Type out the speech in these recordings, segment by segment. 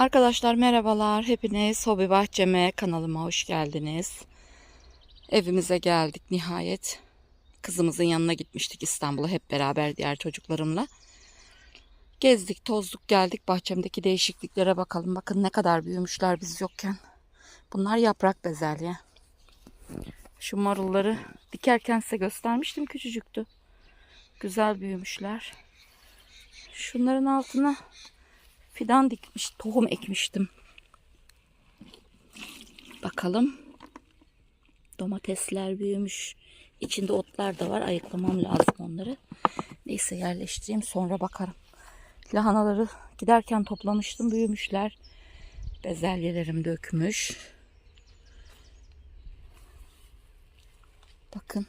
Arkadaşlar merhabalar. Hepiniz Hobi Bahçeme kanalıma hoş geldiniz. Evimize geldik nihayet. Kızımızın yanına gitmiştik İstanbul'a hep beraber diğer çocuklarımla. Gezdik, tozduk, geldik. Bahçemdeki değişikliklere bakalım. Bakın ne kadar büyümüşler biz yokken. Bunlar yaprak bezelye. Şu marulları dikerken size göstermiştim küçücüktü. Güzel büyümüşler. Şunların altına fidan dikmiş, tohum ekmiştim. Bakalım. Domatesler büyümüş. İçinde otlar da var. Ayıklamam lazım onları. Neyse yerleştireyim sonra bakarım. Lahanaları giderken toplamıştım. Büyümüşler. Bezelyelerim dökmüş. Bakın.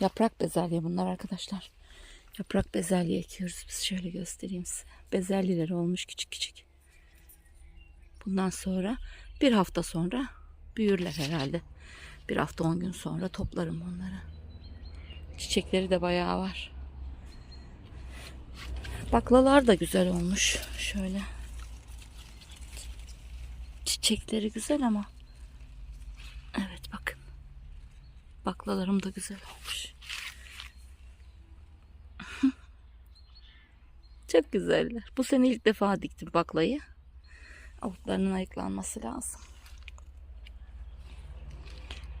Yaprak bezelye bunlar arkadaşlar. Yaprak bezelye ekiyoruz biz. Şöyle göstereyim size. Bezelyeleri olmuş küçük küçük. Bundan sonra bir hafta sonra büyürler herhalde. Bir hafta on gün sonra toplarım onları. Çiçekleri de bayağı var. Baklalar da güzel olmuş. Şöyle. Çiçekleri güzel ama. Evet bakın. Baklalarım da güzel olmuş. Çok güzeller. Bu sene ilk defa diktim baklayı. Avuklarının ayıklanması lazım.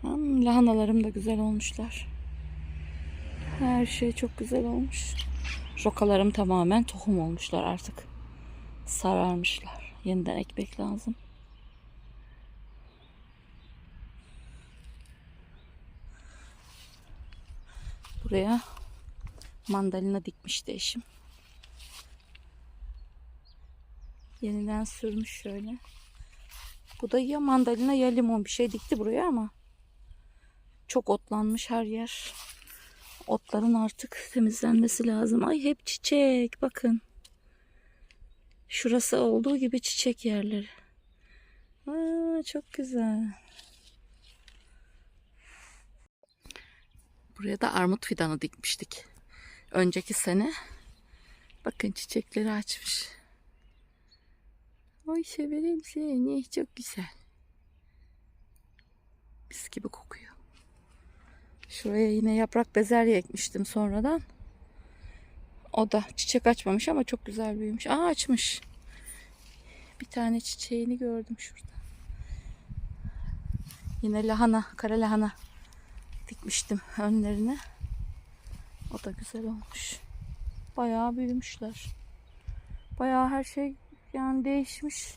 Hmm, lahanalarım da güzel olmuşlar. Her şey çok güzel olmuş. Rokalarım tamamen tohum olmuşlar artık. Sararmışlar. Yeniden ekmek lazım. Buraya mandalina dikmişti eşim. Yeniden sürmüş şöyle. Bu da ya mandalina ya limon bir şey dikti buraya ama çok otlanmış her yer. Otların artık temizlenmesi lazım. Ay hep çiçek bakın. Şurası olduğu gibi çiçek yerleri. Aa, çok güzel. Buraya da armut fidanı dikmiştik. Önceki sene. Bakın çiçekleri açmış. Ay severim seni. Çok güzel. Mis gibi kokuyor. Şuraya yine yaprak bezelye ekmiştim sonradan. O da çiçek açmamış ama çok güzel büyümüş. Aa açmış. Bir tane çiçeğini gördüm şurada. Yine lahana, kara lahana dikmiştim önlerine. O da güzel olmuş. Bayağı büyümüşler. Bayağı her şey yani değişmiş.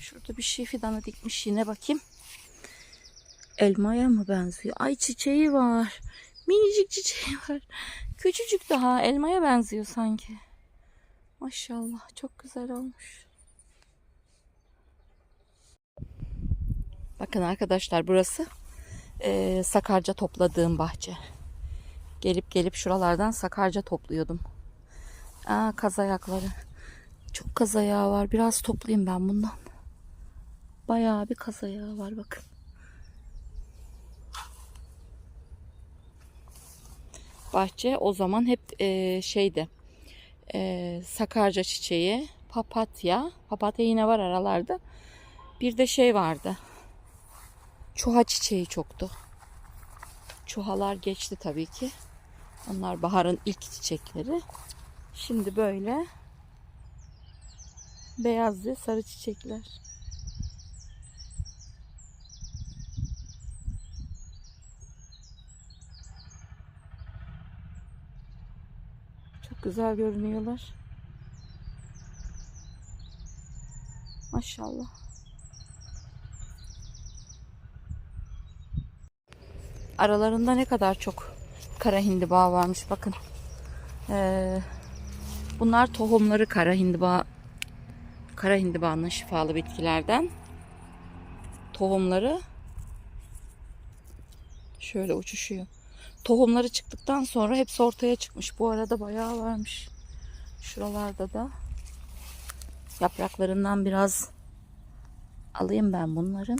Şurada bir şey fidanı dikmiş yine bakayım. Elmaya mı benziyor? Ay çiçeği var. Minicik çiçeği var. Küçücük daha elmaya benziyor sanki. Maşallah çok güzel olmuş. Bakın arkadaşlar burası e, sakarca topladığım bahçe. Gelip gelip şuralardan sakarca topluyordum. Aa, kaz ayakları. Çok kaz ayağı var. Biraz toplayayım ben bundan. Bayağı bir kaz ayağı var bakın. Bahçe o zaman hep e, şeydi. E, sakarca çiçeği, papatya. Papatya yine var aralarda. Bir de şey vardı. Çuha çiçeği çoktu. Çuhalar geçti tabii ki. Onlar baharın ilk çiçekleri. Şimdi böyle beyaz ve sarı çiçekler. Çok güzel görünüyorlar. Maşallah. Aralarında ne kadar çok kara hindiba varmış bakın. Ee, bunlar tohumları kara hindiba kara hindibanın şifalı bitkilerden. Tohumları şöyle uçuşuyor. Tohumları çıktıktan sonra hepsi ortaya çıkmış. Bu arada bayağı varmış. Şuralarda da yapraklarından biraz alayım ben bunların.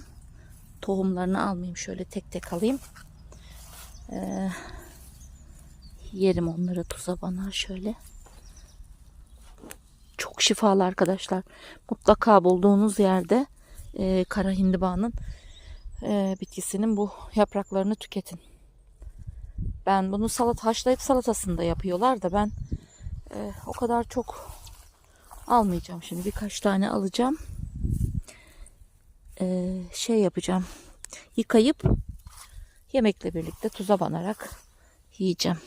Tohumlarını almayayım. Şöyle tek tek alayım. Ee, yerim onları tuza bana şöyle. Çok şifalı arkadaşlar. Mutlaka bulduğunuz yerde e, kara hindibanın e, bitkisinin bu yapraklarını tüketin. Ben bunu salat haşlayıp salatasında yapıyorlar da ben e, o kadar çok almayacağım şimdi birkaç tane alacağım. E, şey yapacağım. Yıkayıp yemekle birlikte tuza banarak yiyeceğim.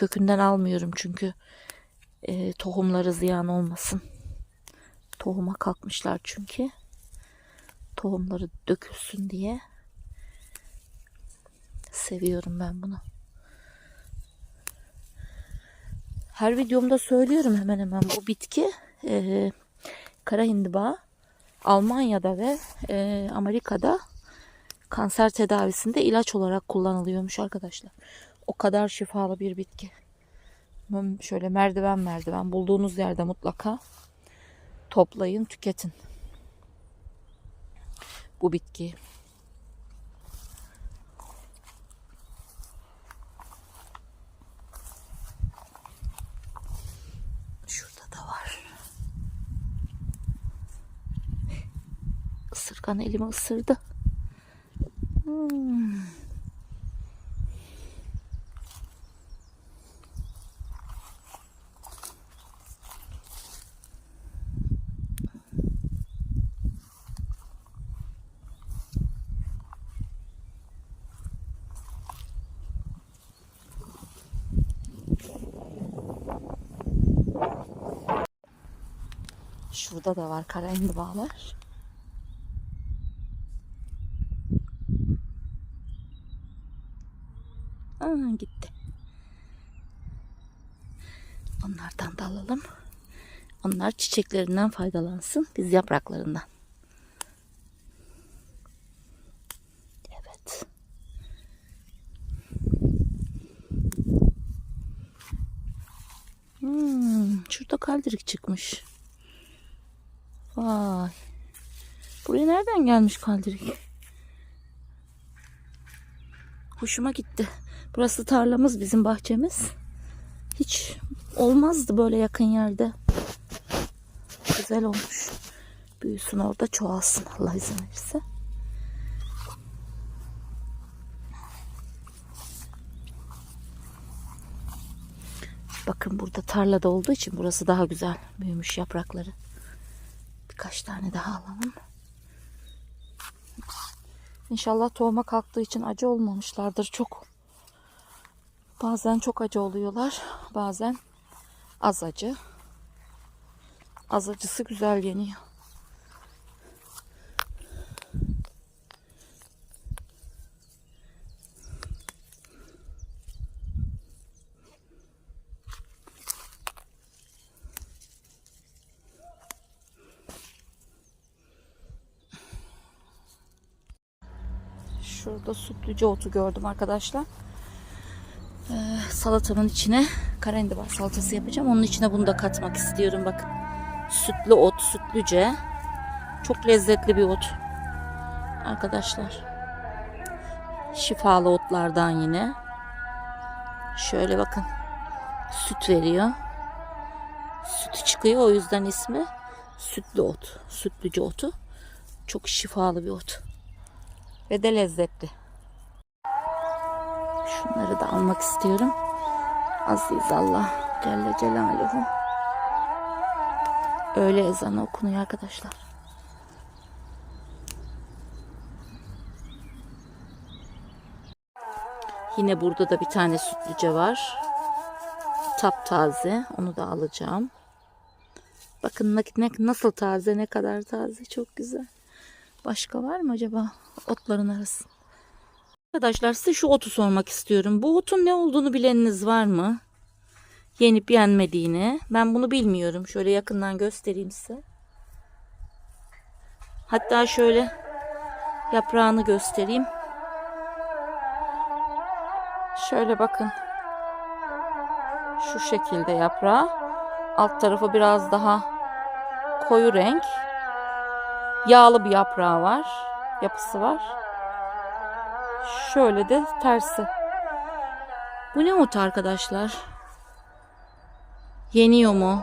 Kökünden almıyorum çünkü e, tohumları ziyan olmasın. Tohuma kalkmışlar çünkü. Tohumları dökülsün diye. Seviyorum ben bunu. Her videomda söylüyorum hemen hemen bu bitki e, kara hindiba Almanya'da ve e, Amerika'da kanser tedavisinde ilaç olarak kullanılıyormuş arkadaşlar. O kadar şifalı bir bitki. Şöyle merdiven merdiven bulduğunuz yerde mutlaka toplayın, tüketin. Bu bitki. Şurada da var. Isırgan elimi ısırdı. Hmm. Şurada da var kara indibalar. Aa, gitti. Onlardan da alalım. Onlar çiçeklerinden faydalansın. Biz yapraklarından. Evet. Hmm, şurada kaldirik çıkmış. Vay. Buraya nereden gelmiş kaldirik? Hoşuma gitti. Burası tarlamız, bizim bahçemiz. Hiç olmazdı böyle yakın yerde. Güzel olmuş. Büyüsün orada çoğalsın Allah izin verirse. Bakın burada tarlada olduğu için burası daha güzel büyümüş yaprakları. Birkaç tane daha alalım. İnşallah tohuma kalktığı için acı olmamışlardır çok. Bazen çok acı oluyorlar. Bazen az acı. Az acısı güzel yeniyor. Şurada sütlüce otu gördüm arkadaşlar. Ee, salatamın içine karendibar salatası yapacağım. Onun içine bunu da katmak istiyorum. Bakın. Sütlü ot, sütlüce. Çok lezzetli bir ot. Arkadaşlar. Şifalı otlardan yine. Şöyle bakın. Süt veriyor. Sütü çıkıyor. O yüzden ismi sütlü ot. Sütlüce otu. Çok şifalı bir ot ve de lezzetli. Şunları da almak istiyorum. Aziz Allah Celle Celaluhu. Öğle ezanı okunuyor arkadaşlar. Yine burada da bir tane sütlüce var. Taptaze. Onu da alacağım. Bakın nasıl taze, ne kadar taze. Çok güzel. Başka var mı acaba otların arasında? Arkadaşlar size şu otu sormak istiyorum. Bu otun ne olduğunu bileniniz var mı? Yenip yenmediğini. Ben bunu bilmiyorum. Şöyle yakından göstereyim size. Hatta şöyle yaprağını göstereyim. Şöyle bakın. Şu şekilde yaprağı. Alt tarafı biraz daha koyu renk. Yağlı bir yaprağı var. Yapısı var. Şöyle de tersi. Bu ne ot arkadaşlar? Yeniyor mu?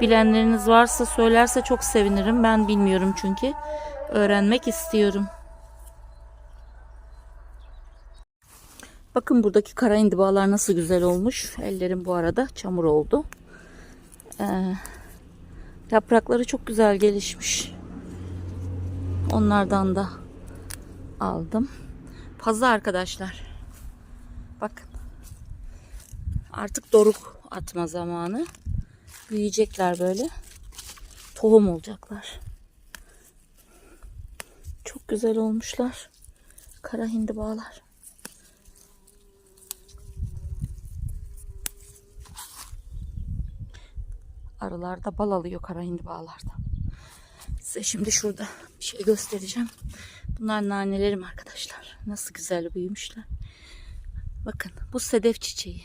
Bilenleriniz varsa söylerse çok sevinirim. Ben bilmiyorum çünkü. Öğrenmek istiyorum. Bakın buradaki kara indibalar nasıl güzel olmuş. Ellerim bu arada çamur oldu. Ee, yaprakları çok güzel gelişmiş. Onlardan da aldım. Fazla arkadaşlar. Bakın. Artık doruk atma zamanı. Büyüyecekler böyle. Tohum olacaklar. Çok güzel olmuşlar. Kara hindibalar. Arılar da bal alıyor kara hindibalarda. Size şimdi şurada bir şey göstereceğim. Bunlar nanelerim arkadaşlar. Nasıl güzel büyümüşler. Bakın bu sedef çiçeği.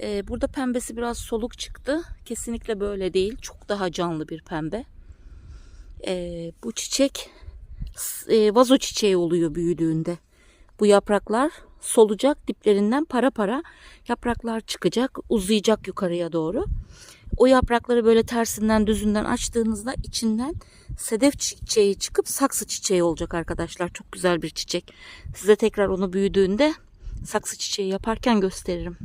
Ee, burada pembesi biraz soluk çıktı. Kesinlikle böyle değil. Çok daha canlı bir pembe. Ee, bu çiçek e, vazo çiçeği oluyor büyüdüğünde. Bu yapraklar solacak diplerinden para para yapraklar çıkacak uzayacak yukarıya doğru. O yaprakları böyle tersinden düzünden açtığınızda içinden sedef çiçeği çıkıp saksı çiçeği olacak arkadaşlar. Çok güzel bir çiçek. Size tekrar onu büyüdüğünde saksı çiçeği yaparken gösteririm.